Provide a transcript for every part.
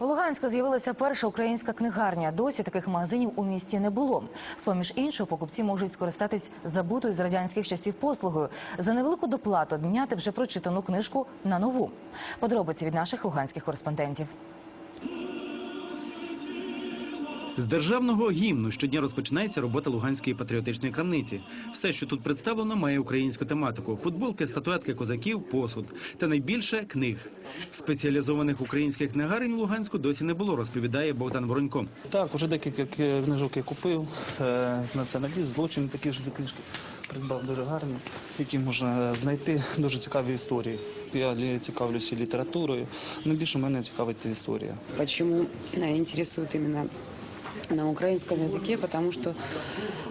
У Луганську з'явилася перша українська книгарня. Досі таких магазинів у місті не було. З-поміж іншого, покупці можуть скористатись забутою з радянських часів послугою за невелику доплату обміняти вже прочитану книжку на нову. Подробиці від наших луганських кореспондентів. З державного гімну щодня розпочинається робота Луганської патріотичної крамниці. Все, що тут представлено, має українську тематику: футболки, статуетки козаків, посуд та найбільше книг. Спеціалізованих українських книгарень у Луганську досі не було, розповідає Богдан Воронько. Так, уже декілька книжок я купив е, з націоналіст, злочин, такі ж книжки придбав дуже гарні, які можна знайти. Дуже цікаві історії. Я цікавлюся літературою. Найбільше мене цікавить історія. Почему э, интересует именно на украинском языке, потому что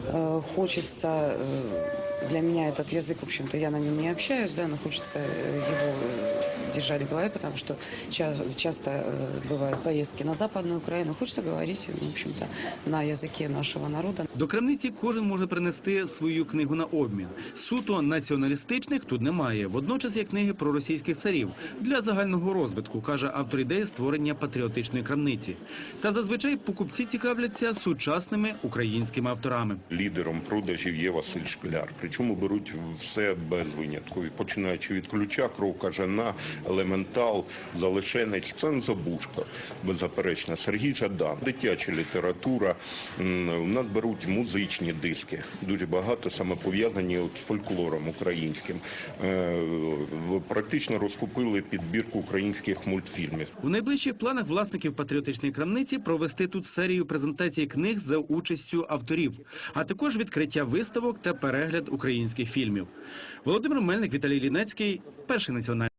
э, хочется, э, для меня этот язык, в общем-то, я на нем не общаюсь, да, но хочется э, его э, держать в голове, потому что ча- часто э, бывают поездки на Западную Украину, хочется говорить, в общем-то, на языке нашего народа. До крамниці кожен може принести свою книгу на обмін. Суто націоналістичних тут немає. Водночас є книги про російських царів для загального розвитку, каже автор ідеї створення патріотичної крамниці. Та зазвичай покупці цікавляться сучасними українськими авторами. Лідером продажів є Василь Шкляр. Причому беруть все без винятку, починаючи від ключа, кров кажана, елементал, залишенець. Це забушка, беззаперечно. Сергій Жадан, дитяча література. У нас беруть музичні диски. Дуже багато саме пов'язані з фольклором українським. Е, Практично розкупили підбірку українських мультфільмів. У найближчих планах власників патріотичної крамниці провести тут серію презентацій книг за участю авторів, а також відкриття виставок та перегляд українських фільмів. Володимир Мельник, Віталій Лінецький, перший національний.